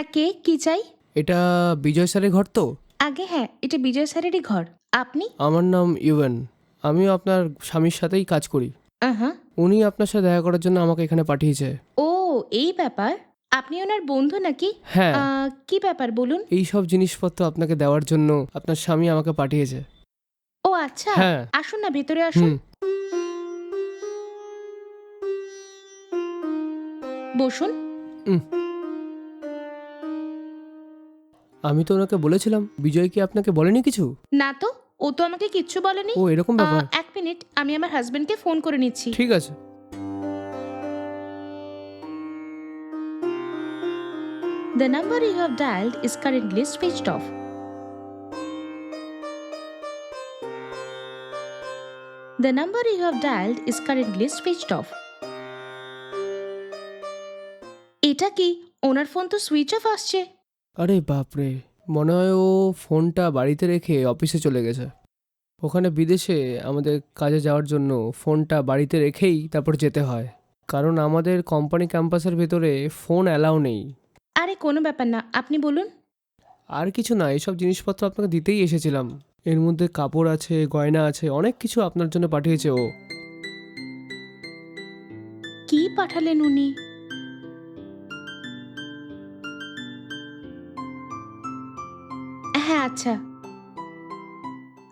হ্যাঁ কে? কি চাই? এটা বিজয় স্যারের ঘর তো? আগে হ্যাঁ এটা বিজয় স্যারেরই ঘর। আপনি? আমার নাম ইউএন। আমিও আপনার স্বামীর সাথেই কাজ করি। আহা। উনি আপনার সাথে দেখা করার জন্য আমাকে এখানে পাঠিয়েছে। ও এই ব্যাপার? আপনি ওনার বন্ধু নাকি? হ্যাঁ। আহ, কি ব্যাপার বলুন? এই সব জিনিসপত্র আপনাকে দেওয়ার জন্য আপনার স্বামী আমাকে পাঠিয়েছে। ও আচ্ছা। হ্যাঁ। আসুন না ভেতরে আসুন। হুম। বসুন। আমি তো ওনাকে বলেছিলাম বিজয় কি আপনাকে বলেনি কিছু? না তো ও তো আমাকে কিচ্ছু বলেনি। ও এরকম ব্যাপার। আহ, এক মিনিট আমি আমার হাজবেন্ডকে ফোন করে নিচ্ছি। ঠিক আছে। The number you have dialed is currently switched off. The number you have dialed is currently switched off. এটা কি ওনার ফোন তো সুইচ অফ আসছে? আরে বাপরে মনে হয় ও ফোনটা বাড়িতে রেখে অফিসে চলে গেছে। ওখানে বিদেশে আমাদের কাজে যাওয়ার জন্য ফোনটা বাড়িতে রেখেই তারপর যেতে হয়। কারণ আমাদের কোম্পানি ক্যাম্পাসের ভেতরে ফোন অ্যালাউ নেই। আরে কোনো ব্যাপার না আপনি বলুন। আর কিছু না এসব জিনিসপত্র আপনাকে দিতেই এসেছিলাম। এর মধ্যে কাপড় আছে গয়না আছে অনেক কিছু আপনার জন্য পাঠিয়েছে ও। কি পাঠালেন উনি? আচ্ছা।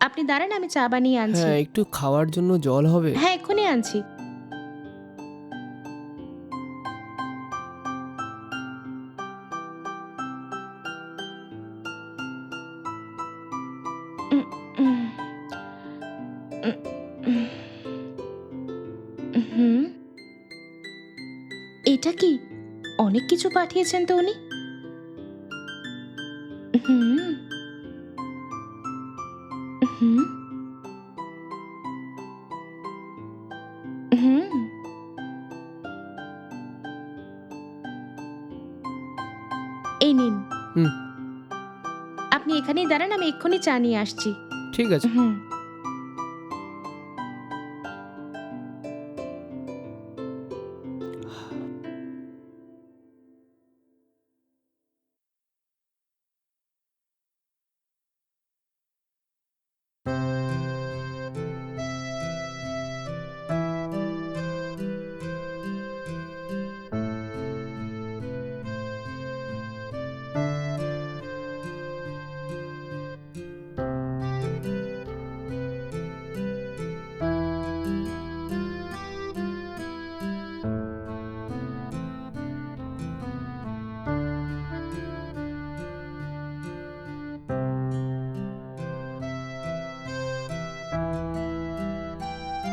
আপনি দাঁড়ান আমি চা বানিয়ে আনছি। হ্যাঁ একটু খাওয়ার জন্য জল হবে। হ্যাঁ এক্ষুনি আনছি। হুম। এটা কি? অনেক কিছু পাঠিয়েছেন তো উনি? হুম। হুম হুম এই নিন। হুম। আপনি এখানেই দাঁড়ান আমি এক্ষুনি চা নিয়ে আসছি। ঠিক আছে। হুম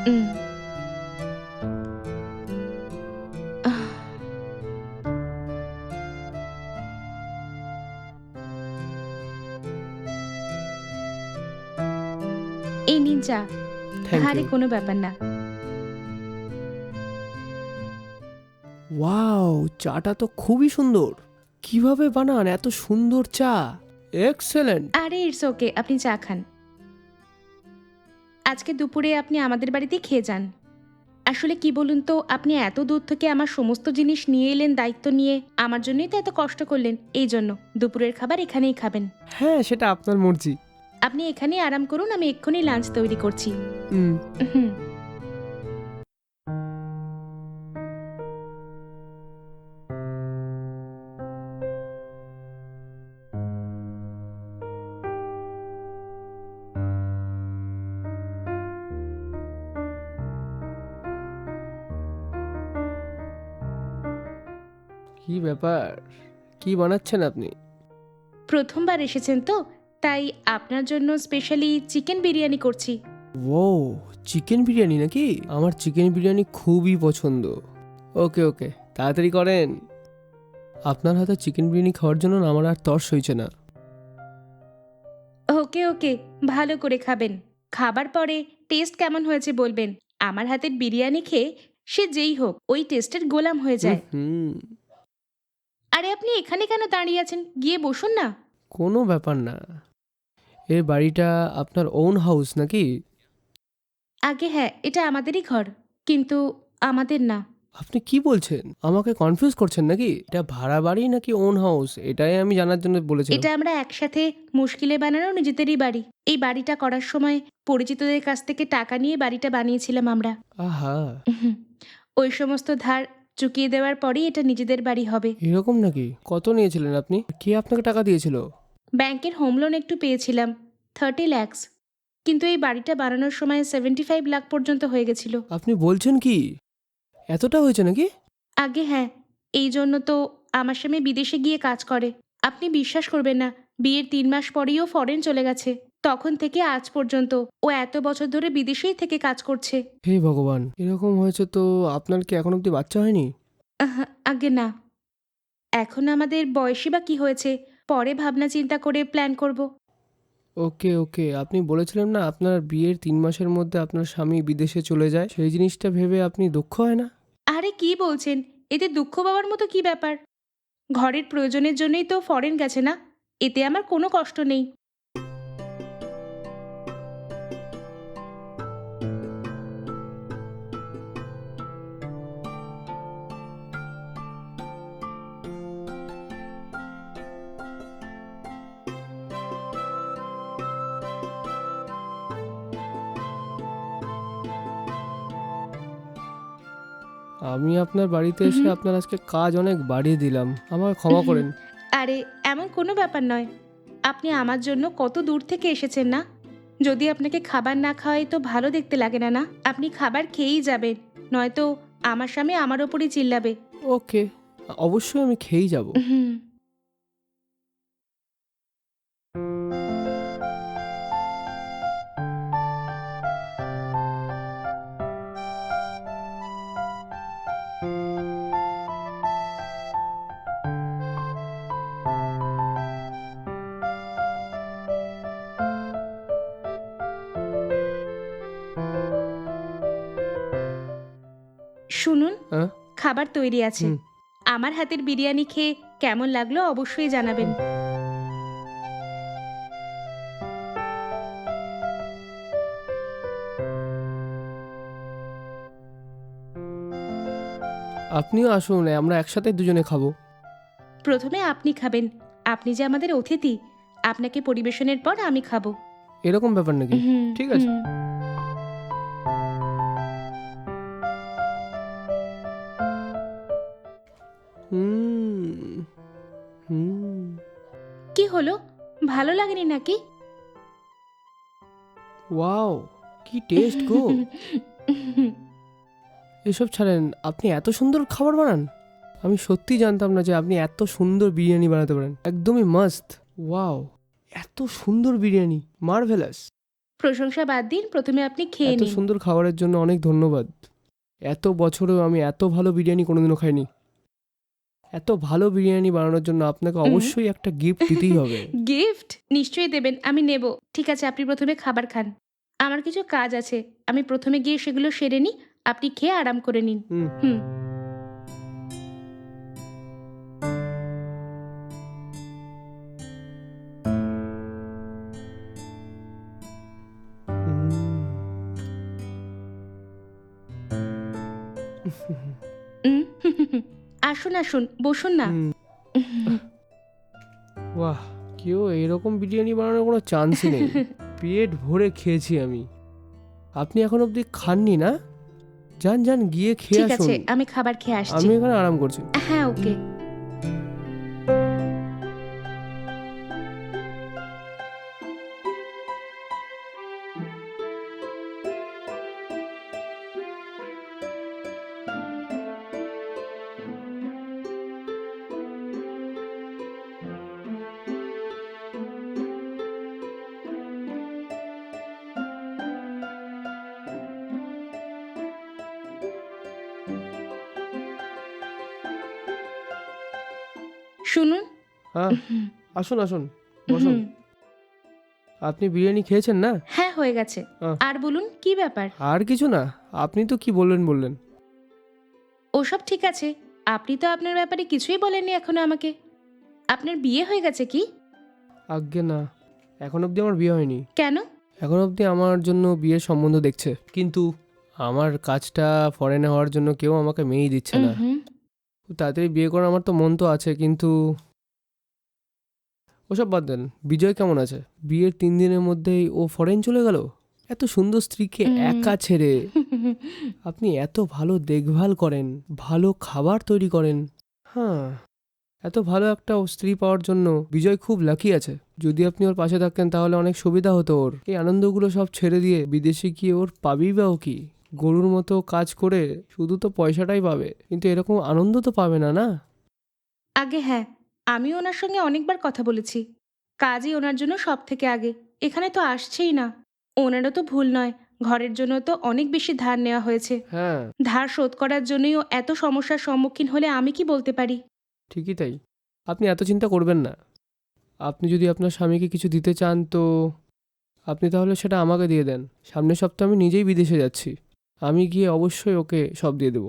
এই নিন চা। আরে কোনো ব্যাপার না। ওয়াও চাটা তো খুবই সুন্দর। কীভাবে বানান এত সুন্দর চা? এক্সেলেন্ট। আরে ইটস ওকে আপনি চা খান। আজকে দুপুরে আপনি আমাদের বাড়িতে খেয়ে যান। আসলে কি বলুন তো আপনি এত দূর থেকে আমার সমস্ত জিনিস নিয়ে এলেন দায়িত্ব নিয়ে আমার জন্যই তো এত কষ্ট করলেন এই জন্য দুপুরের খাবার এখানেই খাবেন। হ্যাঁ সেটা আপনার মর্জি। আপনি এখানেই আরাম করুন আমি এক্ষুনি লাঞ্চ তৈরি করছি। হুম। কি ব্যাপার? কি বানাচ্ছেন আপনি? প্রথমবার এসেছেন তো তাই আপনার জন্য স্পেশালি চিকেন বিরিয়ানি করছি। ও চিকেন বিরিয়ানি নাকি? আমার চিকেন বিরিয়ানি খুবই পছন্দ। ওকে ওকে তাড়াতাড়ি করেন। আপনার হাতে চিকেন বিরিয়ানি খাওয়ার জন্য আমার আর তর্স হয়েছে না। ওকে ওকে ভালো করে খাবেন। খাবার পরে টেস্ট কেমন হয়েছে বলবেন। আমার হাতের বিরিয়ানি খেয়ে সে যেই হোক ওই টেস্টের গোলাম হয়ে যায়। হুম। আরে আপনি এখানে কেন দাঁড়িয়ে আছেন? গিয়ে বসুন না। কোনো ব্যাপার না। এর বাড়িটা আপনার ওন হাউস নাকি? আগে হ্যাঁ এটা আমাদেরই ঘর কিন্তু আমাদের না। আপনি কি বলছেন? আমাকে কনফিউজ করছেন নাকি? এটা ভাড়া বাড়ি নাকি ওন হাউস এটাই আমি জানার জন্য বলেছি এটা আমরা একসাথে মুশকিলে বানানো নিজেদেরই বাড়ি। এই বাড়িটা করার সময় পরিচিতদের কাছ থেকে টাকা নিয়ে বাড়িটা বানিয়েছিলাম আমরা। আহা। ওই সমস্ত ধার চুকিয়ে দেওয়ার পরেই এটা নিজেদের বাড়ি হবে। এরকম নাকি? কত নিয়েছিলেন আপনি? কে আপনাকে টাকা দিয়েছিল? ব্যাংকের হোম লোন একটু পেয়েছিলাম থার্টি ল্যাক্স কিন্তু এই বাড়িটা বানানোর সময় সেভেন্টি ফাইভ লাখ পর্যন্ত হয়ে গেছিল। আপনি বলছেন কি? এতটা হয়েছে নাকি? আগে হ্যাঁ এই জন্য তো আমার স্বামী বিদেশে গিয়ে কাজ করে। আপনি বিশ্বাস করবেন না বিয়ের তিন মাস পরেই ও ফরেন চলে গেছে। তখন থেকে আজ পর্যন্ত ও এত বছর ধরে বিদেশেই থেকে কাজ করছে। হে ভগবান এরকম হয়েছে তো আপনার কি এখন অবধি বাচ্চা হয়নি? আহা, আগে না। এখন আমাদের বয়সী বা কি হয়েছে পরে ভাবনা চিন্তা করে প্ল্যান করব। ওকে ওকে। আপনি বলেছিলেন না আপনার বিয়ের তিন মাসের মধ্যে আপনার স্বামী বিদেশে চলে যায় সেই জিনিসটা ভেবে আপনি দুঃখ হয় না? আরে কি বলছেন? এতে দুঃখ পাওয়ার মতো কি ব্যাপার? ঘরের প্রয়োজনের জন্যই তো ফরেন গেছে না? এতে আমার কোনো কষ্ট নেই। আমি আপনার বাড়িতে এসে আপনার আজকে কাজ অনেক বাড়িয়ে দিলাম। আমাকে ক্ষমা করেন। আরে এমন কোনো ব্যাপার নয়। আপনি আমার জন্য কত দূর থেকে এসেছেন না? যদি আপনাকে খাবার না খাওয়াই তো ভালো দেখতে লাগে না না? আপনি খাবার খেয়েই যাবেন। নয়তো আমার স্বামী আমার ওপরই চিল্লাবে। ওকে অবশ্যই আমি খেয়েই যাব। শুনুন হ্যাঁ? খাবার তৈরি আছে হুম। আমার হাতের বিরিয়ানি খেয়ে কেমন লাগল অবশ্যই জানাবেন আপনিও আসুন আমরা একসাথে দুজনে খাব প্রথমে আপনি খাবেন আপনি যে আমাদের অতিথি আপনাকে পরিবেশনের পর আমি খাব এরকম ব্যাপার নাকি হুম, ঠিক আছে। হুম। নাকি? ওয়াও কি টেস্ট গো। এসব ছাড়েন আপনি এত সুন্দর খাবার বানান। আমি সত্যি জানতাম না যে আপনি এত সুন্দর বিরিয়ানি বানাতে পারেন। একদমই মাস্ত। ওয়াও এত সুন্দর বিরিয়ানি মার্ভেলাস। প্রশংসা বাদ দিন প্রথমে আপনি খেয়ে এত নিন। সুন্দর খাবারের জন্য অনেক ধন্যবাদ। এত বছরেও আমি এত ভালো বিরিয়ানি কোনোদিনও খাইনি। এত ভালো বিরিয়ানি বানানোর জন্য আপনাকে অবশ্যই একটা গিফট দিতেই হবে। গিফট নিশ্চয়ই দেবেন আমি নেব। ঠিক আছে আপনি প্রথমে খাবার খান। আমার কিছু কাজ আছে আমি প্রথমে গিয়ে সেগুলো সেরে নিই আপনি খেয়ে আরাম করে নিন। হুম। আসুন আসুন বসুন না। বাহ কেউ এরকম বিরিয়ানি বানানোর কোনো চান্সই নেই। পেট ভরে খেয়েছি আমি। আপনি এখন অবধি খাননি না? যান যান গিয়ে খেয়ে ঠিক আসুন। আছে আমি খাবার খেয়ে আসছি। আমি এখানে আরাম করছি। হ্যাঁ ওকে। শুনুন। হ্যাঁ আসুন আসুন বসুন। আপনি বিরিয়ানি খেয়েছেন না? হ্যাঁ হয়ে গেছে। আহ। আর বলুন কি ব্যাপার? আর কিছু না আপনি তো কি বললেন বললেন। ওসব ঠিক আছে আপনি তো আপনার ব্যাপারে কিছুই বলেননি এখনও আমাকে। আপনার বিয়ে হয়ে গেছে কি? আজ্ঞে না এখন অবধি আমার বিয়ে হয়নি। কেন? এখন অবধি আমার জন্য বিয়ের সম্বন্ধ দেখছে। কিন্তু আমার কাজটা ফরেনে হওয়ার জন্য কেউ আমাকে মেয়েই দিচ্ছে না। হুম তাড়াতাড়ি বিয়ে করার আমার তো মন তো আছে কিন্তু ওসব বাদ দেন। বিজয় কেমন আছে? বিয়ের তিন দিনের মধ্যেই ও ফরেন চলে গেল? এত সুন্দর স্ত্রীকে একা ছেড়ে। আপনি এত ভালো দেখভাল করেন ভালো খাবার তৈরি করেন। হ্যাঁ এত ভালো একটা স্ত্রী পাওয়ার জন্য বিজয় খুব লাকি আছে। যদি আপনি ওর পাশে থাকতেন তাহলে অনেক সুবিধা হতো ওর। এই আনন্দগুলো সব ছেড়ে দিয়ে বিদেশে গিয়ে ওর পাবি বা ও কি? গরুর মতো কাজ করে শুধু তো পয়সাটাই পাবে কিন্তু এরকম আনন্দ তো পাবে না না? আগে হ্যাঁ আমি ওনার সঙ্গে অনেকবার কথা বলেছি। কাজই ওনার জন্য সব থেকে আগে এখানে তো আসছেই না। ওনারও তো ভুল নয় ঘরের জন্য তো অনেক বেশি ধার নেওয়া হয়েছে। হ্যাঁ। ধার শোধ করার জন্যই ও এত সমস্যার সম্মুখীন হলে আমি কি বলতে পারি? ঠিকই তাই আপনি এত চিন্তা করবেন না। আপনি যদি আপনার স্বামীকে কিছু দিতে চান তো আপনি তাহলে সেটা আমাকে দিয়ে দেন। সামনের সপ্তাহে আমি নিজেই বিদেশে যাচ্ছি। আমি গিয়ে অবশ্যই ওকে সব দিয়ে দেবো।